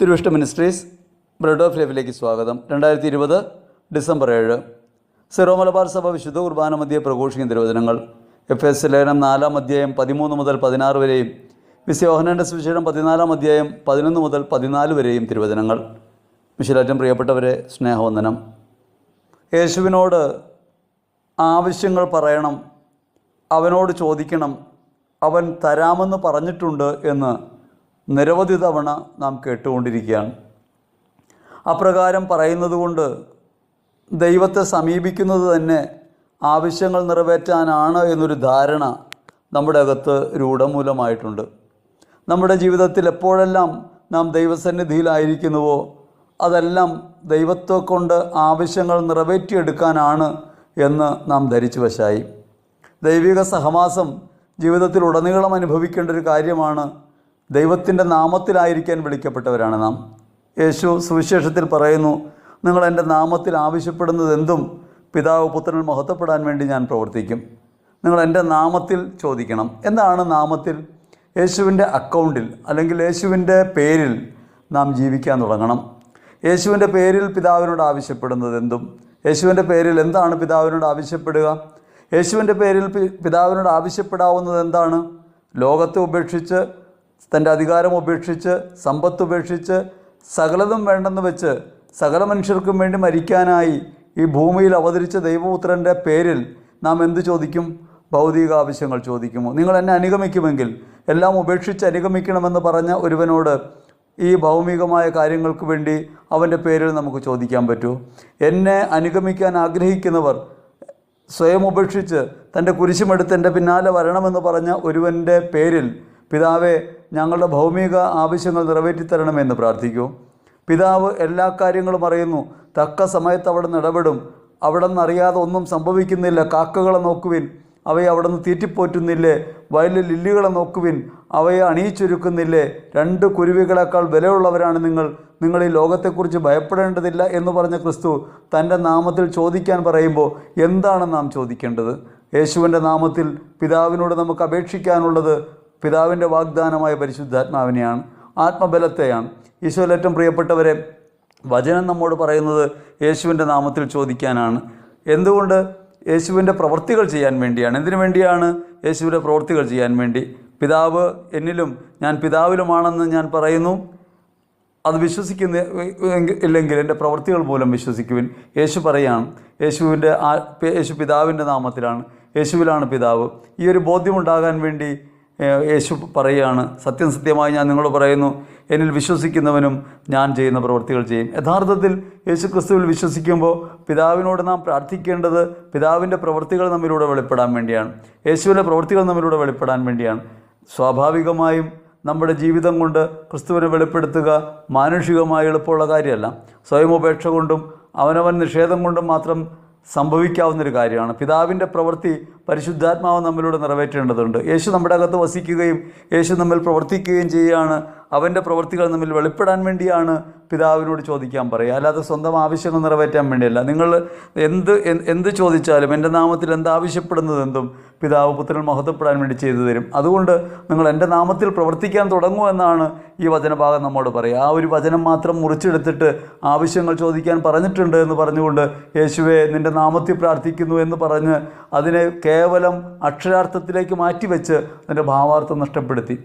തിരുവിഷ്ട ministries bread of ലൈഫിലേക്ക് സ്വാഗതം. രണ്ടായിരത്തി ഇരുപത് ഡിസംബർ ഏഴ്. സിറോ മലബാർ സഭ വിശുദ്ധ കുർബാന മധ്യ പ്രഘോഷിക്കുന്ന തിരുവചനങ്ങൾ. എഫ് എസ് ലേഖനം നാലാം അധ്യായം പതിമൂന്ന് മുതൽ പതിനാറ് വരെയും മിസ് യോഹനന്റെ സുവിശേഷം പതിനാലാം അധ്യായം പതിനൊന്ന് മുതൽ പതിനാല് വരെയും തിരുവചനങ്ങൾ. മിശിലാറ്റം പ്രിയപ്പെട്ടവരെ സ്നേഹവന്ദനം. യേശുവിനോട് ആവശ്യങ്ങൾ പറയണം അവനോട് ചോദിക്കണം അവൻ തരാമെന്ന് പറഞ്ഞിട്ടുണ്ട് എന്ന് നിരവധി തവണ നാം കേട്ടുകൊണ്ടിരിക്കുകയാണ്. അപ്രകാരം പറയുന്നത് കൊണ്ട് ദൈവത്തെ സമീപിക്കുന്നത് തന്നെ ആവശ്യങ്ങൾ നിറവേറ്റാനാണ് എന്നൊരു ധാരണ നമ്മുടെ അകത്ത് രൂഢമൂലമായിട്ടുണ്ട്. നമ്മുടെ ജീവിതത്തിൽ എപ്പോഴെല്ലാം നാം ദൈവസന്നിധിയിലായിരിക്കുന്നുവോ അതെല്ലാം ദൈവത്തെ കൊണ്ട് ആവശ്യങ്ങൾ നിറവേറ്റിയെടുക്കാനാണ് എന്ന് നാം ധരിച്ചു വശായി. ദൈവിക സഹവാസം ജീവിതത്തിൽ ഉടനീളം അനുഭവിക്കേണ്ട ഒരു കാര്യമാണ് ദൈവത്തിന്റെ നാമത്തിലായിരിക്കാൻ വിളിക്കപ്പെട്ടവരാണ് നാം. യേശു സുവിശേഷത്തിൽ പറയുന്നു നിങ്ങൾ എന്റെ നാമത്തിൽ ആവശ്യപ്പെടുന്നത് എന്തും പിതാവ് പുത്രൻ മഹത്വപ്പെടാൻ വേണ്ടി ഞാൻ പ്രവർത്തിക്കും. നിങ്ങൾ എന്റെ നാമത്തിൽ ചോദിക്കണം. എന്താണ് നാമത്തിൽ? യേശുവിന്റെ അക്കൗണ്ടിൽ അല്ലെങ്കിൽ യേശുവിന്റെ പേരിൽ നാം ജീവിക്കാൻ തുടങ്ങണം. യേശുവിന്റെ പേരിൽ പിതാവിനോട് ആവശ്യപ്പെടുന്നത് എന്തും? യേശുവിന്റെ പേരിൽ എന്താണ് പിതാവിനോട് ആവശ്യപ്പെടുക? യേശുവിന്റെ പേരിൽ പിതാവിനോട് ആവശ്യപ്പെടാവുന്നത് എന്താണ്? ലോകത്തെ ഉപേക്ഷിച്ച് തന്റെ അധികാരം ഉപേക്ഷിച്ച് സമ്പത്ത് ഉപേക്ഷിച്ച് സകലതും വേണ്ടെന്ന് വെച്ച് സകല മനുഷ്യർക്കും വേണ്ടി മരിക്കാനായി ഈ ഭൂമിയിൽ അവതരിച്ച ദൈവപുത്രന്റെ പേരിൽ നാം എന്ത് ചോദിക്കും? ഭൗതിക ആവശ്യങ്ങൾ ചോദിക്കുമോ? നിങ്ങൾ എന്നെ അനുഗമിക്കുമെങ്കിൽ എല്ലാം ഉപേക്ഷിച്ച് അനുഗമിക്കണമെന്ന് പറഞ്ഞ ഒരുവനോട് ഈ ഭൗമികമായ കാര്യങ്ങൾക്ക് വേണ്ടി അവന്റെ പേരിൽ നമുക്ക് ചോദിക്കാൻ പറ്റുമോ എന്നെ അനുഗമിക്കാൻ ആഗ്രഹിക്കുന്നവർ സ്വയം ഉപേക്ഷിച്ച് തന്റെ കുരിശുമെടുത്ത് എന്റെ പിന്നാലെ വരണമെന്ന് പറഞ്ഞ ഒരുവന്റെ പേരിൽ പിതാവെ ഞങ്ങളുടെ ഭൗമിക ആവശ്യങ്ങൾ നിറവേറ്റിത്തരണമെന്ന് പ്രാർത്ഥിക്കൂ. പിതാവ് എല്ലാ കാര്യങ്ങളും അറിയുന്നു. തക്ക സമയത്ത് അവിടെ നിന്ന് ഇടപെടും. അവിടെ നിന്ന് അറിയാതെ ഒന്നും സംഭവിക്കുന്നില്ല. കാക്കകളെ നോക്കുവിൻ. അവയെ അവിടെ നിന്ന് തീറ്റിപ്പോറ്റുന്നില്ലേ? വയലിൽ ലില്ലികളെ നോക്കുവിൻ. അവയെ അണിയിച്ചൊരുക്കുന്നില്ലേ? രണ്ട് കുരുവികളെക്കാൾ വിലയുള്ളവരാണ് നിങ്ങൾ. നിങ്ങൾ ഈ ലോകത്തെക്കുറിച്ച് ഭയപ്പെടേണ്ടതില്ല എന്ന് പറഞ്ഞ ക്രിസ്തു തന്റെ നാമത്തിൽ ചോദിക്കാൻ പറയുമ്പോൾ എന്താണ് നാം ചോദിക്കേണ്ടത്? യേശുവിന്റെ നാമത്തിൽ പിതാവിനോട് നമുക്ക് അപേക്ഷിക്കാനുള്ളത് പിതാവിന്റെ വാഗ്ദാനമായ പരിശുദ്ധാത്മാവിനെയാണ് ആത്മബലത്തെയാണ്. ഈശോയിൽ ഏറ്റവും പ്രിയപ്പെട്ടവരെ വചനം നമ്മോട് പറയുന്നത് യേശുവിന്റെ നാമത്തിൽ ചോദിക്കാനാണ്. എന്തുകൊണ്ട്? യേശുവിന്റെ പ്രവൃത്തികൾ ചെയ്യാൻ വേണ്ടിയാണ്. എന്തിനു വേണ്ടിയാണ് യേശുവിന്റെ പ്രവൃത്തികൾ ചെയ്യാൻ വേണ്ടി? പിതാവ് എന്നിലും ഞാൻ പിതാവിലുമാണെന്ന് ഞാൻ പറയുന്നു. അത് വിശ്വസിക്കുന്ന ഇല്ലെങ്കിൽ എന്റെ പ്രവൃത്തികൾ പോലും വിശ്വസിക്കുവിൻ. യേശു പറയാണ് യേശുവിന്റെ യേശു പിതാവിന്റെ നാമത്തിലാണ് യേശുവിലാണ് പിതാവ്. ഈ ഒരു ബോധ്യമുണ്ടാകാൻ വേണ്ടി യേശു പറയുകയാണ് സത്യം സത്യമായി ഞാൻ നിങ്ങളോട് പറയുന്നു എന്നിൽ വിശ്വസിക്കുന്നവനും ഞാൻ ചെയ്യുന്ന പ്രവൃത്തികൾ ചെയ്യും. യഥാർത്ഥത്തിൽ യേശു ക്രിസ്തുവിൽ വിശ്വസിക്കുമ്പോൾ പിതാവിനോട് നാം പ്രാർത്ഥിക്കേണ്ടത് പിതാവിന്റെ പ്രവൃത്തികൾ നമ്മിലൂടെ വെളിപ്പെടാൻ വേണ്ടിയാണ് യേശുവിന്റെ പ്രവൃത്തികൾ നമ്മിലൂടെ വെളിപ്പെടാൻ വേണ്ടിയാണ്. സ്വാഭാവികമായും നമ്മുടെ ജീവിതം കൊണ്ട് ക്രിസ്തുവിനെ വെളിപ്പെടുത്തുക മാനുഷികമായി എളുപ്പമുള്ള കാര്യമല്ല. സ്വയം ഉപേക്ഷ കൊണ്ടും അവനവൻ നിഷേധം കൊണ്ടും മാത്രം സംഭവിക്കാവുന്നൊരു കാര്യമാണ്. പിതാവിന്റെ പ്രവൃത്തി പരിശുദ്ധാത്മാവ് നമ്മിലൂടെ നിറവേറ്റേണ്ടതുണ്ട്. യേശു നമ്മുടെ അകത്ത് വസിക്കുകയും യേശു നമ്മിൽ പ്രവർത്തിക്കുകയും ചെയ്യുകയാണ്. അവന്റെ പ്രവൃത്തികൾ നമ്മിൽ വെളിപ്പെടാൻ വേണ്ടിയാണ് പിതാവിനോട് ചോദിക്കാൻ പറയുക അല്ലാതെ സ്വന്തം ആവശ്യങ്ങൾ നിറവേറ്റാൻ വേണ്ടിയല്ല. നിങ്ങൾ എന്ത് എന്ത് ചോദിച്ചാലും എന്റെ നാമത്തിൽ എന്ത് ആവശ്യപ്പെടുന്നത് എന്തും പിതാവ് പുത്രൻ മഹത്വപ്പെടാൻ വേണ്ടി ചെയ്തു തരും. അതുകൊണ്ട് നിങ്ങൾ എന്റെ നാമത്തിൽ പ്രവർത്തിക്കാൻ തുടങ്ങൂ എന്നാണ് ഈ വചനഭാഗം നമ്മോട് പറയുക. ആ ഒരു വചനം മാത്രം മുറിച്ചെടുത്തിട്ട് ആവശ്യങ്ങൾ ചോദിക്കാൻ പറഞ്ഞിട്ടുണ്ട് എന്ന് പറഞ്ഞുകൊണ്ട് യേശുവെ നിന്റെ നാമത്തിൽ പ്രാർത്ഥിക്കുന്നു എന്ന് പറഞ്ഞ് അതിനെ കേവലം അക്ഷരാർത്ഥത്തിലേക്ക് മാറ്റിവെച്ച് അതിന്റെ ഭാവാർത്ഥം നഷ്ടപ്പെടുത്തി.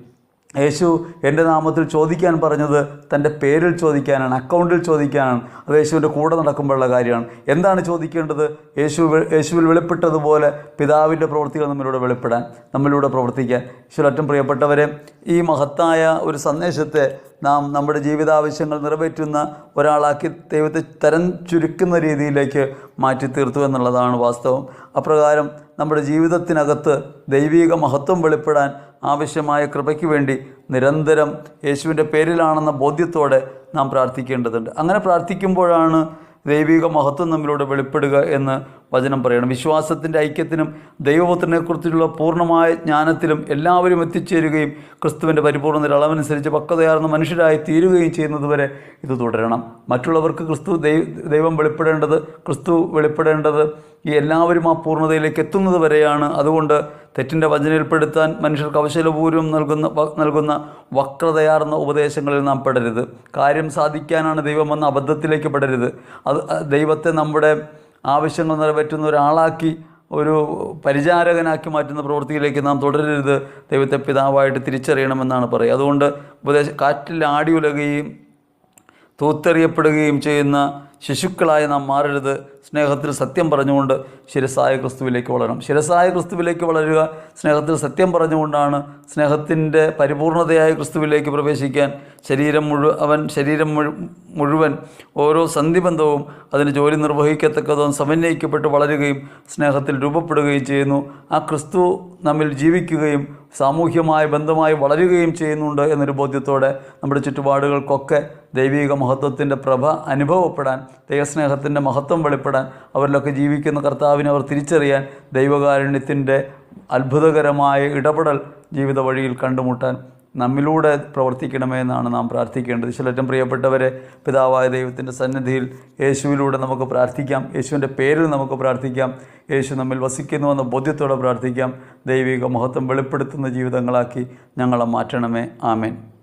യേശു എന്റെ നാമത്തിൽ ചോദിക്കാൻ പറഞ്ഞത് തന്റെ പേരിൽ ചോദിക്കാനാണ് അക്കൗണ്ടിൽ ചോദിക്കാനാണ്. അത് യേശുവിന്റെ കൂടെ നടക്കുമ്പോഴുള്ള കാര്യമാണ്. എന്താണ് ചോദിക്കേണ്ടത്? യേശു യേശുവിൽ വെളിപ്പെട്ടതുപോലെ പിതാവിന്റെ പ്രവൃത്തികൾ നമ്മളിലൂടെ വെളിപ്പെടാൻ നമ്മളിലൂടെ പ്രവർത്തിക്കാൻ. യേശു ഏറ്റവും പ്രിയപ്പെട്ടവരെ ഈ മഹത്തായ ഒരു സന്ദേശത്തെ നാം നമ്മുടെ ജീവിതാവശ്യങ്ങൾ നിറവേറ്റുന്ന ഒരാളാക്കി ദൈവത്തെ തരം ചുരുക്കുന്ന രീതിയിലേക്ക് മാറ്റി തീർത്തു എന്നുള്ളതാണ് വാസ്തവം. അപ്രകാരം നമ്മുടെ ജീവിതത്തിനകത്ത് ദൈവിക മഹത്വം വെളിപ്പെടാൻ ആവശ്യമായ കൃപയ്ക്ക് വേണ്ടി നിരന്തരം യേശുവിന്റെ പേരിലാണെന്ന ബോധ്യത്തോടെ നാം പ്രാർത്ഥിക്കേണ്ടതുണ്ട്. അങ്ങനെ പ്രാർത്ഥിക്കുമ്പോഴാണ് ദൈവിക മഹത്വം നമ്മിലൂടെ വെളിപ്പെടുക എന്ന് വചനം പറയണം. വിശ്വാസത്തിന്റെ ഐക്യത്തിനും ദൈവപുത്രനെക്കുറിച്ചുള്ള പൂർണമായ ജ്ഞാനത്തിലും എല്ലാവരും എത്തിച്ചേരുകയും ക്രിസ്തുവിന്റെ പരിപൂർണതയുടെ അളവനുസരിച്ച് പക്വതയാർന്ന മനുഷ്യരായി തീരുകയും ചെയ്യുന്നതുവരെ ഇത് തുടരണം. മറ്റുള്ളവർക്ക് ക്രിസ്തു ദൈവം വെളിപ്പെടേണ്ടത് ക്രിസ്തു വെളിപ്പെടേണ്ടത് ഈ എല്ലാവരും ആ പൂർണതയിലേക്ക് എത്തുന്നത് വരെയാണ് അതുകൊണ്ട് തെറ്റിന്റെ വചനയിൽപ്പെടുത്താൻ മനുഷ്യർക്ക് അവശലപൂർവം നൽകുന്ന നൽകുന്ന വക്രതയാർന്ന ഉപദേശങ്ങളിൽ നാം പെടരുത്. കാര്യം സാധിക്കാനാണ് ദൈവമെന്ന അബദ്ധത്തിലേക്ക് പെടരുത്. അത് ദൈവത്തെ നമ്മുടെ ആവശ്യങ്ങൾ നിറവേറ്റുന്ന ഒരാളാക്കി ഒരു പരിചാരകനാക്കി മാറ്റുന്ന പ്രവൃത്തിയിലേക്ക് നാം തുടരരുത്. ദൈവത്തെ പിതാവായിട്ട് തിരിച്ചറിയണമെന്നാണ് പറയുക. അതുകൊണ്ട് ഉപദേശ കാറ്റിൽ ആടി ഉലകുകയും തൂത്തെറിയപ്പെടുകയും ചെയ്യുന്ന ശിശുക്കളായി നാം മാറരുത്. സ്നേഹത്തിൽ സത്യം പറഞ്ഞുകൊണ്ട് ശിരസായ ക്രിസ്തുവിലേക്ക് വളരണം. ശിരസായ ക്രിസ്തുവിലേക്ക് വളരുക സ്നേഹത്തിൽ സത്യം പറഞ്ഞുകൊണ്ടാണ് സ്നേഹത്തിന്റെ പരിപൂർണതയായ ക്രിസ്തുവിലേക്ക് പ്രവേശിക്കാൻ ശരീരം മുഴു അവൻ ശരീരം മുഴു മുഴുവൻ ഓരോ സന്ധിബന്ധവും അതിന് ജോലി നിർവഹിക്കത്തക്കതും സമന്വയിക്കപ്പെട്ട് വളരുകയും സ്നേഹത്തിൽ രൂപപ്പെടുകയും ചെയ്യുന്നു. ആ ക്രിസ്തു നമ്മിൽ ജീവിക്കുകയും സാമൂഹ്യമായ ബന്ധമായി വളരുകയും ചെയ്യുന്നുണ്ട് എന്നൊരു ബോധ്യത്തോടെ നമ്മുടെ ചുറ്റുപാടുകൾക്കൊക്കെ ദൈവിക മഹത്വത്തിന്റെ പ്രഭ അനുഭവപ്പെടാൻ ദൈവസ്നേഹത്തിന്റെ മഹത്വം വെളിപ്പെടാൻ അവരിലൊക്കെ ജീവിക്കുന്ന കർത്താവിനെ അവർ തിരിച്ചറിയാൻ ദൈവകാരുണ്യത്തിന്റെ അത്ഭുതകരമായ ഇടപെടൽ ജീവിത വഴിയിൽ കണ്ടുമുട്ടാൻ നമ്മിലൂടെ പ്രവർത്തിക്കണമേ എന്നാണ് നാം പ്രാർത്ഥിക്കേണ്ടത്. ചിലറ്റം പ്രിയപ്പെട്ടവരെ പിതാവായ ദൈവത്തിന്റെ സന്നിധിയിൽ യേശുവിലൂടെ നമുക്ക് പ്രാർത്ഥിക്കാം. യേശുവിന്റെ പേരിൽ നമുക്ക് പ്രാർത്ഥിക്കാം. യേശു നമ്മിൽ വസിക്കുന്നുവെന്ന ബോധ്യത്തോടെ പ്രാർത്ഥിക്കാം. ദൈവിക മഹത്വം വെളിപ്പെടുത്തുന്ന ജീവിതങ്ങളാക്കി ഞങ്ങളെ മാറ്റണമേ. ആമേൻ.